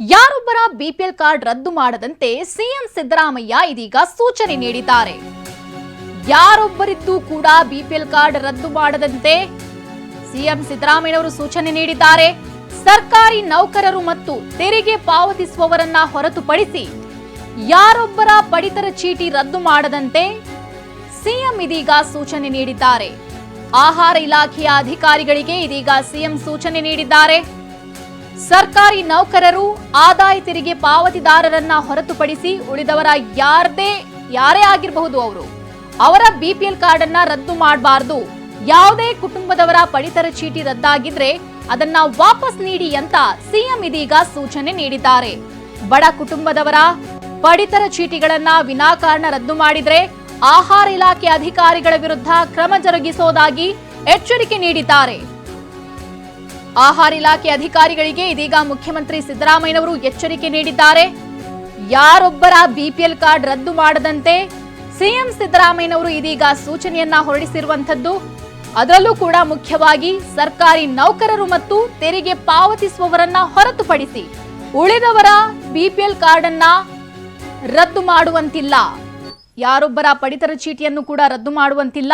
ಯಾರೊಬ್ಬರ BPL card ರದ್ದು ಮಾಡದಂತೆ ಸಿಎಂ ಸಿದ್ದರಾಮಯ್ಯ ಇದೀಗ ಸೂಚನೆ ನೀಡಿದ್ದಾರೆ. ಯಾರೊಬ್ಬರಿದ್ದು ಕೂಡ ಬಿಪಿಎಲ್ ಕಾರ್ಡ್ ರದ್ದು ಮಾಡದಂತೆ ಸಿಎಂ ಸಿದ್ದರಾಮಯ್ಯನವರು ಸೂಚನೆ ನೀಡಿದ್ದಾರೆ. ಸರ್ಕಾರಿ ನೌಕರರು ಮತ್ತು ತೆರಿಗೆ ಪಾವತಿಸುವವರನ್ನ ಹೊರತುಪಡಿಸಿ ಯಾರೊಬ್ಬರ ಪಡಿತರ ಚೀಟಿ ರದ್ದು ಮಾಡದಂತೆ ಸಿಎಂ ಇದೀಗ ಸೂಚನೆ ನೀಡಿದ್ದಾರೆ. ಆಹಾರ ಇಲಾಖೆಯ ಅಧಿಕಾರಿಗಳಿಗೆ ಇದೀಗ ಸಿಎಂ ಸೂಚನೆ ನೀಡಿದ್ದಾರೆ. ಸರ್ಕಾರಿ ನೌಕರರು ಆದಾಯ ತೆರಿಗೆ ಪಾವತಿದಾರರನ್ನ ಹೊರತುಪಡಿಸಿ ಉಳಿದವರ ಯಾರದೇ, ಯಾರೇ ಆಗಿರಬಹುದು ಅವರು. ಅವರ ಬಿಪಿಎಲ್ ಕಾರ್ಡ್ ಅನ್ನ ರದ್ದು ಮಾಡಬಾರದು. ಯಾವುದೇ ಕುಟುಂಬದವರ ಪಡಿತರ ಚೀಟಿ ರದ್ದಾಗಿದ್ರೆ ಅದನ್ನ ವಾಪಸ್ ನೀಡಿ ಅಂತ ಸಿಎಂ ಇದೀಗ ಸೂಚನೆ ನೀಡಿದ್ದಾರೆ. ಬಡ ಕುಟುಂಬದವರ ಪಡಿತರ ಚೀಟಿಗಳನ್ನ ವಿನಾಕಾರಣ ರದ್ದು ಮಾಡಿದ್ರೆ ಆಹಾರ ಇಲಾಖೆ ಅಧಿಕಾರಿಗಳ ವಿರುದ್ಧ ಕ್ರಮ ಜರುಗಿಸೋದಾಗಿ ಎಚ್ಚರಿಕೆ ನೀಡಿದ್ದಾರೆ. ಆಹಾರ ಇಲಾಖೆ ಅಧಿಕಾರಿಗಳಿಗೆ ಇದೀಗ ಮುಖ್ಯಮಂತ್ರಿ ಸಿದ್ದರಾಮಯ್ಯನವರು ಎಚ್ಚರಿಕೆ ನೀಡಿದ್ದಾರೆ. ಯಾರೊಬ್ಬರ ಬಿಪಿಎಲ್ ಕಾರ್ಡ್ ರದ್ದು ಮಾಡದಂತೆ ಸಿಎಂ ಸಿದ್ದರಾಮಯ್ಯನವರು ಇದೀಗ ಸೂಚನೆಯನ್ನ ಹೊರಡಿಸಿರುವಂತದ್ದು ಅದರಲ್ಲೂ ಕೂಡ ಮುಖ್ಯವಾಗಿ ಸರ್ಕಾರಿ ನೌಕರರು ಮತ್ತು ತೆರಿಗೆ ಪಾವತಿಸುವವರನ್ನ ಹೊರತುಪಡಿಸಿ ಉಳಿದವರ ಬಿಪಿಎಲ್ ಕಾರ್ಡ್ ಅನ್ನ ರದ್ದು ಮಾಡುವಂತಿಲ್ಲ. ಯಾರೊಬ್ಬರ ಪಡಿತರ ಚೀಟಿಯನ್ನು ಕೂಡ ರದ್ದು ಮಾಡುವಂತಿಲ್ಲ.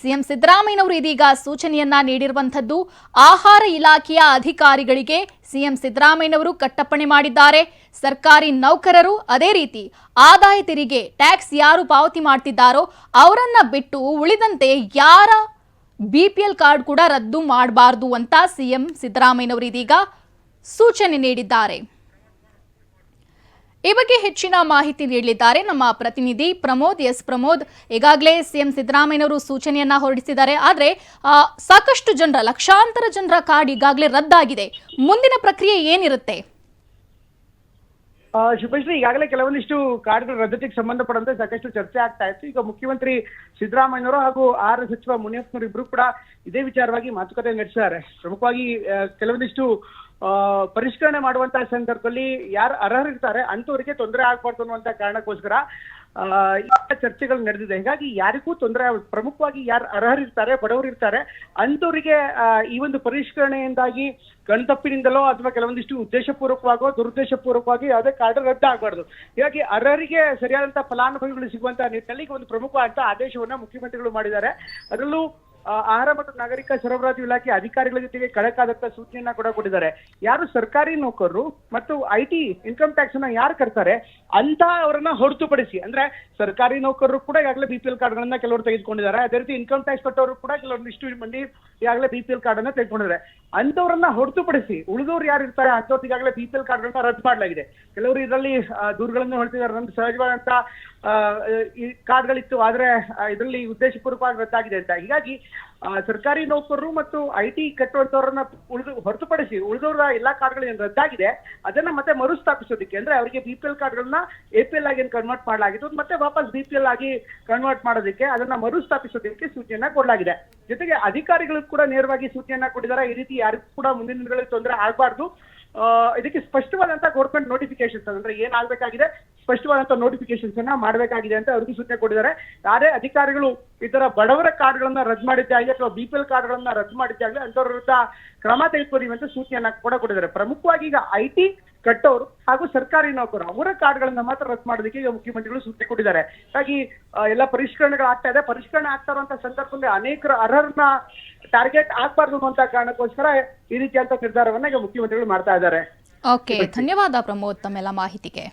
ಸಿಎಂ ಸಿದ್ದರಾಮಯ್ಯನವರು ಇದೀಗ ಸೂಚನೆಯನ್ನ ನೀಡಿರುವಂಥದ್ದು ಆಹಾರ ಇಲಾಖೆಯ ಅಧಿಕಾರಿಗಳಿಗೆ ಸಿಎಂ ಸಿದ್ದರಾಮಯ್ಯನವರು ಕಟ್ಟಪ್ಪಣೆ ಮಾಡಿದ್ದಾರೆ. ಸರ್ಕಾರಿ ನೌಕರರು ಅದೇ ರೀತಿ ಆದಾಯ ತೆರಿಗೆ, ಟ್ಯಾಕ್ಸ್ ಯಾರು ಪಾವತಿ ಮಾಡ್ತಿದ್ದಾರೋ ಅವರನ್ನ ಬಿಟ್ಟು ಉಳಿದಂತೆ ಯಾರ ಬಿಪಿಎಲ್ ಕಾರ್ಡ್ ಕೂಡ ರದ್ದು ಮಾಡಬಾರದು ಅಂತ ಸಿಎಂ ಸಿದ್ದರಾಮಯ್ಯನವರು ಇದೀಗ ಸೂಚನೆ ನೀಡಿದ್ದಾರೆ. ಈ ಬಗ್ಗೆ ಹೆಚ್ಚಿನ ಮಾಹಿತಿ ನೀಡಲಿದ್ದಾರೆ. ನಮ್ಮ ಪ್ರತಿನಿಧಿ ಪ್ರಮೋದ್, ಎಸ್ ಪ್ರಮೋದ್, ಈಗಾಗಲೇ ಸಿಎಂ ಸಿದ್ದರಾಮಯ್ಯನವರು ಸೂಚನೆಯನ್ನ ಹೊರಡಿಸಿದ್ದಾರೆ. ಆದರೆ ಸಾಕಷ್ಟು ಜನರ, ಲಕ್ಷಾಂತರ ಜನರ ಕಾರ್ಡ್ ಈಗಾಗಲೇ ರದ್ದಾಗಿದೆ. ಮುಂದಿನ ಪ್ರಕ್ರಿಯೆ ಏನಿರುತ್ತೆ? ಶುಭಶ್ರೀ ಈಗಾಗಲೇ ಕೆಲವೊಂದಿಷ್ಟು ಕಾರ್ಡ್ಗಳ ರದ್ದತಿಗೆ ಸಂಬಂಧಪಟ್ಟಂತೆ ಸಾಕಷ್ಟು ಚರ್ಚೆ ಆಗ್ತಾ ಇತ್ತು. ಈಗ ಮುಖ್ಯಮಂತ್ರಿ ಸಿದ್ದರಾಮಯ್ಯವರು ಹಾಗೂ ಆರ್ ಸಚಿವ ಮುನಿಯಪ್ಪನವರು ಇಬ್ರು ಕೂಡ ಇದೇ ವಿಚಾರವಾಗಿ ಮಾತುಕತೆ ನಡೆಸಿದ್ದಾರೆ. ಪ್ರಮುಖವಾಗಿ ಕೆಲವೊಂದಿಷ್ಟು ಪರಿಷ್ಕರಣೆ ಮಾಡುವಂತಹ ಸಂದರ್ಭದಲ್ಲಿ ಯಾರು ಅರ್ಹರಿರ್ತಾರೆ ಅಂತವರಿಗೆ ತೊಂದರೆ ಆಗ್ಬಾರ್ದು ಅನ್ನುವಂತ ಕಾರಣಕ್ಕೋಸ್ಕರ ಚರ್ಚೆಗಳು ನಡೆದಿದೆ. ಹೀಗಾಗಿ ಯಾರಿಗೂ ತೊಂದರೆ ಪ್ರಮುಖವಾಗಿ ಯಾರು ಅರ್ಹರಿರ್ತಾರೆ ಬಡವರು ಇರ್ತಾರೆ ಅಂತವರಿಗೆ ಈ ಒಂದು ಪರಿಷ್ಕರಣೆಯಿಂದಾಗಿ ಕಣ್ತಪ್ಪಿನಿಂದಲೋ ಅಥವಾ ಕೆಲವೊಂದಿಷ್ಟು ಉದ್ದೇಶಪೂರ್ವಕವಾಗೋ, ದುರುದ್ದೇಶಪೂರ್ವಕವಾಗಿ ಯಾವುದೇ ಕಾರ್ಡ್ ರದ್ದು ಆಗಬಾರ್ದು ಹೀಗಾಗಿ ಅರ್ಹರಿಗೆ ಸರಿಯಾದಂತಹ ಫಲಾನುಭವಿಗಳು ಸಿಗುವಂತಹ ನಿಟ್ಟಿನಲ್ಲಿ ಒಂದು ಪ್ರಮುಖವಾದಂತಹ ಆದೇಶವನ್ನ ಮುಖ್ಯಮಂತ್ರಿಗಳು ಮಾಡಿದ್ದಾರೆ. ಅದರಲ್ಲೂ ಆಹಾರ ಮತ್ತು ನಾಗರಿಕ ಸರಬರಾಜು ಇಲಾಖೆ ಅಧಿಕಾರಿಗಳ ಜೊತೆಗೆ ಕಳಕಾದಂತ ಸೂಚನೆಯನ್ನ ಕೂಡ ಕೊಟ್ಟಿದ್ದಾರೆ. ಯಾರು ಸರ್ಕಾರಿ ನೌಕರರು ಮತ್ತು ಐ ಟಿ ಇನ್ಕಮ್ ಟ್ಯಾಕ್ಸ್ ಅನ್ನ ಯಾರು ಕಟ್ತಾರೆ ಅಂತ ಅವರನ್ನ ಹೊರತುಪಡಿಸಿ, ಅಂದ್ರೆ ಸರ್ಕಾರಿ ನೌಕರರು ಕೂಡ ಈಗಾಗಲೇ ಬಿ ಪಿ ಎಲ್ ಕಾರ್ಡ್ಗಳನ್ನ ಕೆಲವರು ತೆಗೆದುಕೊಂಡಿದ್ದಾರೆ. ಅದೇ ರೀತಿ ಇನ್ಕಮ್ ಟ್ಯಾಕ್ಸ್ ಕಟ್ಟೋರು ಕೂಡ ಕೆಲವೊಂದಿಷ್ಟು ಮಂದಿ ಈಗಾಗಲೇ ಬಿ ಪಿ ಎಲ್ ಕಾರ್ಡ್ ಅನ್ನ ತೆಗೆದುಕೊಂಡಿದ್ದಾರೆ. ಅಂತವರನ್ನ ಹೊರತುಪಡಿಸಿ ಉಳಿದವರು ಯಾರು ಇರ್ತಾರೆ ಅಂತವ್ರು ಈಗಾಗಲೇ ಬಿ ಪಿ ಎಲ್ ಕಾರ್ಡ್ಗಳನ್ನ ರದ್ದು ಮಾಡಲಾಗಿದೆ. ಕೆಲವರು ಇದರಲ್ಲಿ ದೂರುಗಳನ್ನು ಹೊರತಿದ್ದಾರೆ ನಮ್ಗೆ ಸಹಜವಾದಂತ ಕಾರ್ಡ್ಗಳಿತ್ತು ಆದ್ರೆ ಇದರಲ್ಲಿ ಉದ್ದೇಶಪೂರ್ವಕವಾಗಿ ರದ್ದಾಗಿದೆ ಅಂತ. ಹೀಗಾಗಿ ಸರ್ಕಾರಿ ನೌಕರರು ಮತ್ತು ಐ ಟಿ ಕಟ್ಟುವಂತವ್ರನ್ನ ಉಳಿದು ಹೊರತುಪಡಿಸಿ ಉಳಿದವರ ಎಲ್ಲಾ ಕಾರ್ಡ್ಗಳು ಏನು ರದ್ದಾಗಿದೆ, ಅದನ್ನ ಮತ್ತೆ ಮರುಸ್ಥಾಪಿಸೋದಿಕ್ಕೆ, ಅಂದ್ರೆ ಅವರಿಗೆ ಬಿ ಪಿ ಎಲ್ ಕಾರ್ಡ್ಗಳನ್ನ ಎ ಪಿ ಎಲ್ ಆಗಿ ಕನ್ವರ್ಟ್ ಮಾಡಲಾಗಿತ್ತು ಮತ್ತೆ ವಾಪಸ್ ಬಿ ಪಿ ಎಲ್ ಆಗಿ ಕನ್ವರ್ಟ್ ಮಾಡೋದಕ್ಕೆ, ಅದನ್ನ ಮರುಸ್ಥಾಪಿಸೋದಕ್ಕೆ ಸೂಚನೆಯನ್ನ ಕೊಡಲಾಗಿದೆ. ಜೊತೆಗೆ ಅಧಿಕಾರಿಗಳು ಕೂಡ ನೇರವಾಗಿ ಸೂಚನೆಯನ್ನ ಕೊಟ್ಟಿದ್ದಾರೆ, ಈ ರೀತಿ ಯಾರಿಗೂ ಕೂಡ ಮುಂದಿನ ದಿನಗಳಲ್ಲಿ ತೊಂದರೆ ಆಗಬಾರ್ದು. ಇದಕ್ಕೆ ಸ್ಪಷ್ಟವಾದಂತ ಗೌರ್ಮೆಂಟ್ ನೋಟಿಫಿಕೇಶನ್ ಅಂದ್ರೆ ಏನಾಗಬೇಕಾಗಿದೆ ಸ್ಪಷ್ಟವಾದಂತ ನೋಟಿಫಿಕೇಶನ್ಸ್ ಅನ್ನ ಮಾಡಬೇಕಾಗಿದೆ ಅಂತ ಅವರಿಗೆ ಸೂಚನೆ ಕೊಟ್ಟಿದ್ದಾರೆ. ಯಾರೇ ಅಧಿಕಾರಿಗಳು ತರ ಬಡವರ ಕಾರ್ಡ್ಗಳನ್ನ ರದ್ದು ಮಾಡಿದ್ದಾಗಲಿ ಅಥವಾ ಬಿ ಪಿ ಎಲ್ ಕಾರ್ಡ್ಗಳನ್ನ ರದ್ದು ಮಾಡಿದ್ದಾಗಲಿ ಅಂತವ್ರ ವಿರುದ್ಧ ಕ್ರಮ ತೆಗೆದುಕೊಳ್ಳಿ ಅಂತ ಸೂಚನೆಯನ್ನ ಕೂಡ ಕೊಟ್ಟಿದ್ದಾರೆ. ಪ್ರಮುಖವಾಗಿ ಈಗ ಐ ಟಿ ಕಟ್ಟೋರು ಹಾಗೂ ಸರ್ಕಾರಿ ನೌಕರರು ಅವರ ಕಾರ್ಡ್ಗಳನ್ನ ಮಾತ್ರ ರದ್ದು ಮಾಡೋದಕ್ಕೆ ಈಗ ಮುಖ್ಯಮಂತ್ರಿಗಳು ಸೂಚನೆ ಕೊಟ್ಟಿದ್ದಾರೆ. ಹಾಗಾಗಿ ಎಲ್ಲ ಪರಿಷ್ಕರಣೆಗಳು ಆಗ್ತಾ ಇದೆ. ಪರಿಷ್ಕರಣೆ ಆಗ್ತಾ ಇರುವಂತ ಸಂದರ್ಭದಲ್ಲಿ ಅನೇಕ ಅರ್ಹರನ್ನ ಟಾರ್ಗೆಟ್ ಆಗ್ಬಾರ್ದು ಅನ್ನುವಂತ ಕಾರಣಕ್ಕೋಸ್ಕರ ಈ ರೀತಿಯಂತ ನಿರ್ಧಾರವನ್ನ ಈಗ ಮುಖ್ಯಮಂತ್ರಿಗಳು ಮಾಡ್ತಾ ಇದ್ದಾರೆ. ಓಕೆ ಧನ್ಯವಾದ ಪ್ರಮೋದ್ ತಮ್ಮೆಲ್ಲ ಮಾಹಿತಿಗೆ.